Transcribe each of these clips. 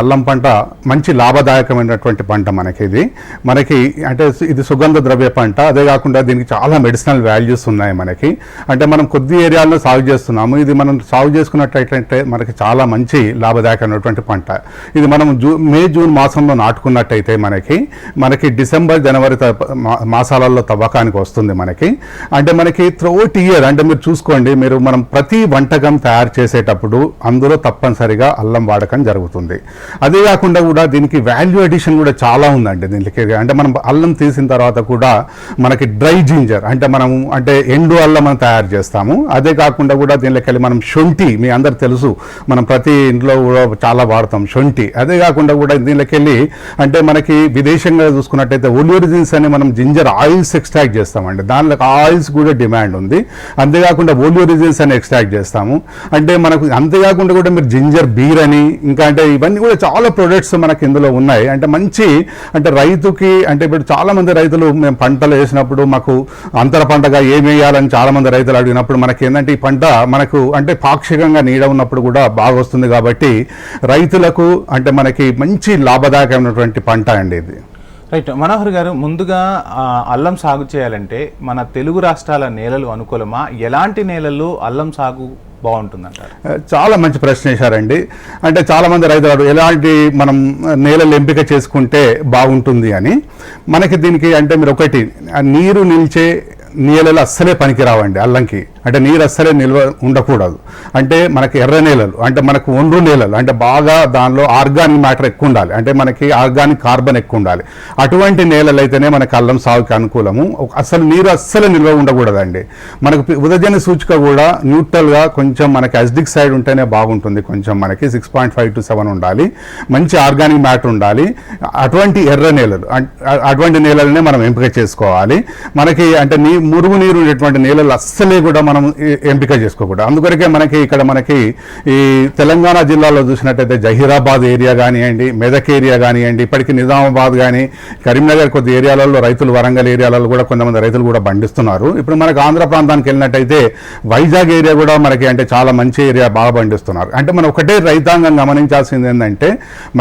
అల్లం పంట మంచి లాభదాయకమైనటువంటి పంట మనకి ఇది మనకి అంటే ఇది సుగంధ ద్రవ్య పంట. అదే కాకుండా దీనికి చాలా మెడిసినల్ వాల్యూస్ ఉన్నాయి మనకి. అంటే మనం కొద్ది ఏరియాల్లో సాగు చేస్తున్నాము. ఇది మనం సాగు చేసుకున్నట్టయితే మనకి చాలా మంచి లాభదాయకమైనటువంటి పంట. ఇది మనం జూ మే జూన్ మాసంలో నాటుకున్నట్టయితే మనకి మనకి డిసెంబర్ జనవరి త- మాసాలలో తవ్వకానికి వస్తుంది మనకి. అంటే మనకి త్రోట్ ఇయర్ అంటే మీరు చూసుకోండి మీరు మనం ప్రతి వంటకం తయారు చేసేటప్పుడు అందులో తప్పనిసరిగా అల్లం వాడకం జరుగుతుంది. అదే కాకుండా కూడా దీనికి వాల్యూ అడిషన్ కూడా చాలా ఉందండి దీనికి అంటే మనం అల్లం తీసిన తర్వాత కూడా మనకి డ్రై జింజర్ అంటే మనము అంటే ఎండు అల్లం మనం తయారు చేస్తాము. అదే కాకుండా కూడా దీనిలోకి వెళ్ళి మనం శొంఠి మీ అందరు తెలుసు మనం ప్రతి ఇంట్లో కూడా చాలా వాడతాం శొంఠి. అదే కాకుండా కూడా దీనిలోకి వెళ్ళి అంటే మనకి విదేశంగా చూసుకున్నట్టయితే ఒలియోరిజిన్స్ అని మనం జింజర్ ఆయిల్స్ ఎక్స్ట్రాక్ట్ చేస్తామండి. దానిలో ఆయిల్స్ కూడా డిమాండ్ ఉంది. అంతేకాకుండా ఓలియోరిజిన్స్ అని ఎక్స్ట్రాక్ట్ చేస్తాము. అంటే మనకు అంతేకాకుండా కూడా మీరు జింజర్ బీర్ అని ఇంకా అంటే ఇవన్నీ కూడా చాలా ప్రొడక్ట్స్ మనకి ఇందులో ఉన్నాయి. అంటే మంచి అంటే రైతుకి అంటే ఇప్పుడు చాలామంది రైతులు మేము పంటలు వేసినప్పుడు మాకు అంతర పంటగా ఏమి వేయాలని చాలామంది రైతులు అడిగినప్పుడు మనకి ఏంటంటే ఈ పంట మనకు అంటే పాక్షికంగా నీడ ఉన్నప్పుడు కూడా బాగా వస్తుంది కాబట్టి రైతులకు అంటే మనకి మంచి లాభదాయకమైనటువంటి పంట అండి ఇది. రైట్. మనోహర్ గారు ముందుగా అల్లం సాగు చేయాలంటే మన తెలుగు రాష్ట్రాల నేలలు అనుకూలమా? ఎలాంటి నేలల్లో అల్లం సాగు బాగుంటుందంటారు? చాలా మంచి ప్రశ్న వేశారండి. అంటే చాలా మంది రైతులు ఎలాంటి మనం నేలలు ఎంపిక చేసుకుంటే బాగుంటుంది అని. మనకి దీనికి అంటే మీరు ఒకటి నీరు నిలిచే నేలలు అస్సలే పనికిరావండి అల్లంకి. అంటే నీరు అస్సలే నిల్వ ఉండకూడదు. అంటే మనకి ఎర్ర నేలలు అంటే మనకు ఒండ్రు నేలలు అంటే బాగా దానిలో ఆర్గానిక్ మ్యాటర్ ఎక్కువ ఉండాలి. అంటే మనకి ఆర్గానిక్ కార్బన్ ఎక్కువ ఉండాలి. అటువంటి నేలలు అయితేనే మనకి అల్లం సాగుకి అనుకూలము. అసలు నీరు అస్సలు నిల్వ ఉండకూడదండి. మనకు పి- ఉదజన సూచిక కూడా న్యూట్రల్గా కొంచెం మనకి అసిడిక్ సైడ్ ఉంటేనే బాగుంటుంది. కొంచెం మనకి six point five to seven ఉండాలి. మంచి ఆర్గానిక్ మ్యాటర్ ఉండాలి. అటువంటి ఎర్ర నేలలు అటువంటి నేలలనే మనం ఎంపిక చేసుకోవాలి. మనకి అంటే నీ మురుగు నీరు ఉండేటువంటి నేలలు అస్సలే కూడా మనం మనం ఎంపిక చేసుకోకూడదు అందుకొరకే మనకి ఇక్కడ మనకి ఈ తెలంగాణ జిల్లాలో చూసినట్టయితే జహీరాబాద్ ఏరియా కానివ్వండి మెదక్ ఏరియా కానివ్వండి ఇప్పటికీ నిజామాబాద్ కానీ కరీంనగర్ కొద్ది ఏరియాలలో రైతులు వరంగల్ ఏరియాలలో కూడా కొంతమంది రైతులు కూడా పండిస్తున్నారు. ఇప్పుడు మనకు ఆంధ్ర ప్రాంతానికి వెళ్ళినట్టయితే వైజాగ్ ఏరియా కూడా మనకి అంటే చాలా మంచి ఏరియా బాగా పండిస్తున్నారు. అంటే మనం ఒకటే రైతాంగం గమనించాల్సింది ఏంటంటే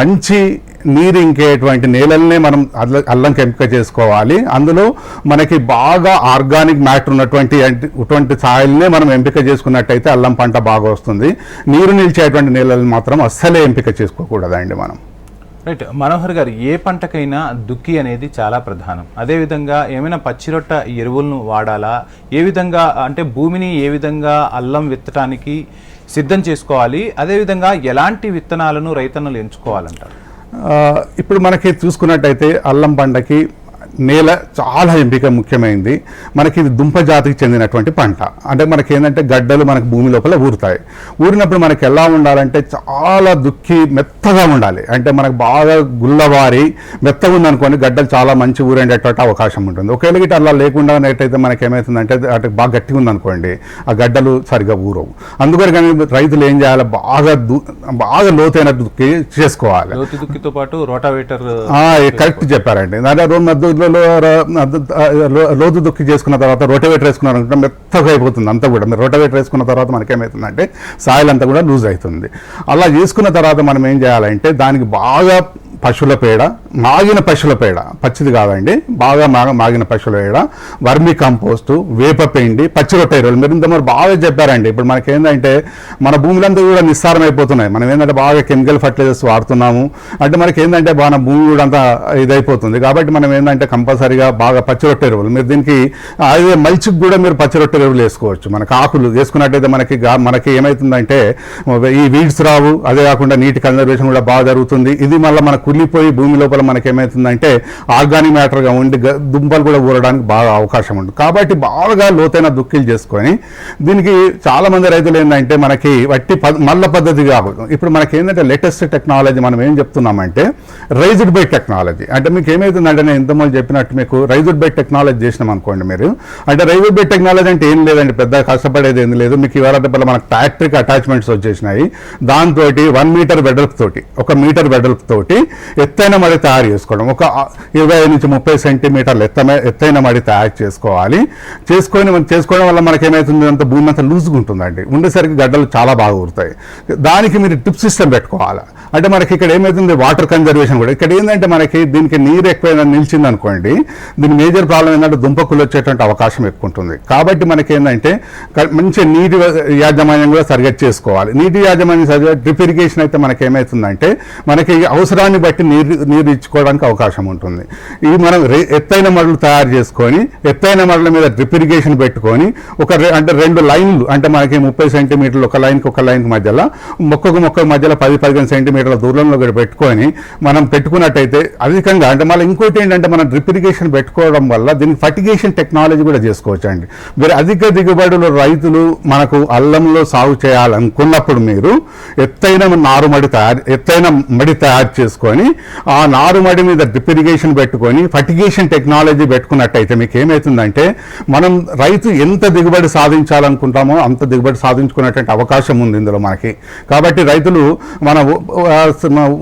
మంచి నీరు ఇంకేటువంటి నేలల్నే మనం అల్ల అల్లంకి ఎంపిక చేసుకోవాలి. అందులో మనకి బాగా ఆర్గానిక్ మ్యాటర్ ఉన్నటువంటి అటువంటి సాయిల్నే మనం ఎంపిక చేసుకున్నట్టయితే అల్లం పంట బాగా వస్తుంది. నీరు నిలిచేటువంటి నేలలు మాత్రం అస్సలే ఎంపిక చేసుకోకూడదండి మనం. రైట్. మనోహర్ గారు ఏ పంటకైనా దుక్కి అనేది చాలా ప్రధానం. అదేవిధంగా ఏమైనా పచ్చిరొట్ట ఎరువులను వాడాలా? ఏ విధంగా అంటే భూమిని ఏ విధంగా అల్లం విత్తడానికి సిద్ధం చేసుకోవాలి? అదేవిధంగా ఎలాంటి విత్తనాలను రైతన్నలు ఎంచుకోవాలంటారు? ఇప్పుడు మనకి చూసుకున్నట్టయితే అల్లం పండకి నేల చాలా ఎంపిక ముఖ్యమైనది మనకి ఇది దుంప జాతికి చెందినటువంటి పంట. అంటే మనకి ఏంటంటే గడ్డలు మనకి భూమి లోపల ఊరుతాయి. ఊరినప్పుడు మనకి ఎలా ఉండాలంటే చాలా దుక్కి మెత్తగా ఉండాలి. అంటే మనకు బాగా గుల్లవారి మెత్తగా ఉందనుకోండి గడ్డలు చాలా మంచి ఊరేటటువంటి అవకాశం ఉంటుంది. ఒకవేళ గిట్ట అలా లేకుండా అయితే మనకి ఏమవుతుందంటే అటు బాగా గట్టిగా ఉందనుకోండి ఆ గడ్డలు సరిగా ఊరవు. అందుకని కానీ రైతులు ఏం చేయాలి? బాగా దు బాగా లోతైన దుక్కి చేసుకోవాలి. లోతు దుక్కితో పాటు రోటావేటర్ కరెక్ట్ చెప్పారండి. అదే రోజు మధ్యలో లోతు దుక్కి చేసుకున్న తర్వాత రోటవేటర్ అనుకుంటే మెత్తగా అయిపోతుంది అంతా కూడా. మీరు రోటవేటర్ వేసుకున్న తర్వాత మనకేమవుతుందంటే సాయిల్ అంతా కూడా లూజ్ అవుతుంది. అలా చేసుకున్న తర్వాత మనం ఏం చేయాలంటే దానికి బాగా పశువుల పేడ మాగిన పశువుల పేడ. పచ్చిది కాదండి. బాగా మాగ మాగిన పశువుల పేడ. వర్మి కంపోస్టు వేప పిండి పచ్చి రొట్టె ఎరువులు మీరు ఇంత మరి బాగా చెప్పారండి. ఇప్పుడు మనకి ఏంటంటే మన భూములంతా కూడా నిస్సారం అయిపోతున్నాయి మనం ఏంటంటే బాగా కెమికల్ ఫర్టిలైజర్స్ వాడుతున్నాము. అంటే మనకి ఏంటంటే మన భూమి కూడా అంతా ఇదైపోతుంది. కాబట్టి మనం ఏంటంటే కంపల్సరీగా బాగా పచ్చి రొట్టె ఎరువులు. మీరు దీనికి అదే మల్చికి కూడా మీరు పచ్చి రొట్టె ఎరువులు వేసుకోవచ్చు. మనకి ఆకులు వేసుకున్నట్టయితే మనకి మనకి ఏమవుతుందంటే ఈ వీడ్స్ రావు. అదే కాకుండా నీటి కన్జర్వేషన్ కూడా బాగా జరుగుతుంది. ఇది మళ్ళీ మన కుళ్ళిపోయి భూమి లోపల మనకి ఏమవుతుందంటే ఆర్గానిక్ మ్యాటర్గా ఉండి దుంపలు కూడా ఊరడానికి బాగా అవకాశం ఉంటుంది. కాబట్టి బాగా లోతైన దుక్కిలు చేసుకొని దీనికి చాలామంది రైతులు ఏంటంటే మనకి వట్టి ప- మల్ల పద్ధతి కాదు ఇప్పుడు మనకి ఏంటంటే లేటెస్ట్ టెక్నాలజీ మనం ఏం చెప్తున్నామంటే రైజ్డ్ బై టెక్నాలజీ. అంటే మీకు ఏమవుతుందంటే నేను ఇంతమంది చెప్పినట్టు మీకు రైజ్డ్ బై టెక్నాలజీ చేసినాం అనుకోండి మీరు. అంటే రైజ్డ్ బై టెక్నాలజీ అంటే ఏం లేదండి పెద్ద కష్టపడేది ఏం లేదు. మీకు ఇవాళ మనకు ట్రాక్టర్కి అటాచ్మెంట్స్ వచ్చేసినాయి. దాంతో వన్ మీటర్ వెడల్పు తోటి ఒక మీటర్ వెడల్పు తోటి ఎత్తైన మడి తయారు చేసుకోవడం. ఒక ఇరవై నుంచి ముప్పై సెంటీమీటర్లు ఎత్తమే ఎత్తైన మడి తయారు చేసుకోవాలి. చేసుకొని మనం చేసుకోవడం వల్ల మనకి ఏమవుతుంది అంత భూమి అంతా లూజ్గా ఉంటుందండి. ఉండేసరికి గడ్డలు చాలా బాగా ఊరుతాయి. దానికి మీరు టిప్ సిస్టమ్ పెట్టుకోవాలి? అంటే మనకి ఇక్కడ ఏమవుతుంది వాటర్ కన్జర్వేషన్ కూడా. ఇక్కడ ఏంటంటే మనకి దీనికి నీరు ఎక్కువైనా నిలిచింది అనుకోండి దీని మేజర్ ప్రాబ్లం ఏంటంటే దుంపకులు వచ్చేటువంటి అవకాశం ఎక్కువ ఉంటుంది. కాబట్టి మనకి ఏంటంటే మంచి నీటి యాజమాన్యం కూడా సరిగ్గా చేసుకోవాలి. నీటి యాజమాన్యం సరిగ్గా డ్రిప్ ఇరిగేషన్ అయితే మనకి ఏమవుతుందంటే మనకి అవసరాన్ని బట్టి నీరు నీరు ఇచ్చుకోవడానికి అవకాశం ఉంటుంది. ఇది మనం ఎత్తైన మడులు తయారు చేసుకొని ఎత్తైన మడుల మీద డ్రిప్ ఇరిగేషన్ పెట్టుకొని ఒక అంటే రెండు లైన్లు అంటే మనకి ముప్పై సెంటీమీటర్లు ఒక లైన్కి ఒక లైన్కి మధ్యలో మొక్కకు మొక్క మధ్యలో పది పదిహేను సెంటీమీటర్ల దూరంలో కూడా పెట్టుకొని మనం పెట్టుకున్నట్టయితే అధికంగా అంటే మళ్ళీ ఇంకోటి ఏంటంటే మనం డ్రిప్ ఇరిగేషన్ పెట్టుకోవడం వల్ల దీనికి ఫర్టిగేషన్ టెక్నాలజీ కూడా చేసుకోవచ్చు అండి మీరు అధిక దిగుబడులు రైతులు మనకు అల్లంలో సాగు చేయాలనుకున్నప్పుడు మీరు ఎత్తైన నారుమడి తయారు ఎత్తైన మడి తయారు చేసుకొని ఆ నారుమడి మీద డ్రిప్ ఇరిగేషన్ పెట్టుకొని ఫర్టిగేషన్ టెక్నాలజీ పెట్టుకున్నట్టయితే మీకు ఏమవుతుందంటే మనం రైతు ఎంత దిగుబడి సాధించాలనుకుంటామో అంత దిగుబడి సాధించుకునేటువంటి అవకాశం ఉంది ఇందులో మనకి. కాబట్టి రైతులు మన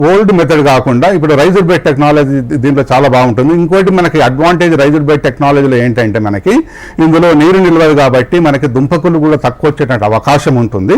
ఓల్డ్ మెథడ్ కాకుండా ఇప్పుడు రైజర్ బెడ్ టెక్నాలజీ దీంట్లో చాలా బాగుంటుంది. ఇంకోటి మనకి అడ్వాంటేజ్ రైజర్ బెడ్ టెక్నాలజీలో ఏంటంటే మనకి ఇందులో నీరు నిల్వదు కాబట్టి మనకి దుంపకులు కూడా తక్కువ వచ్చేటువంటి అవకాశం ఉంటుంది.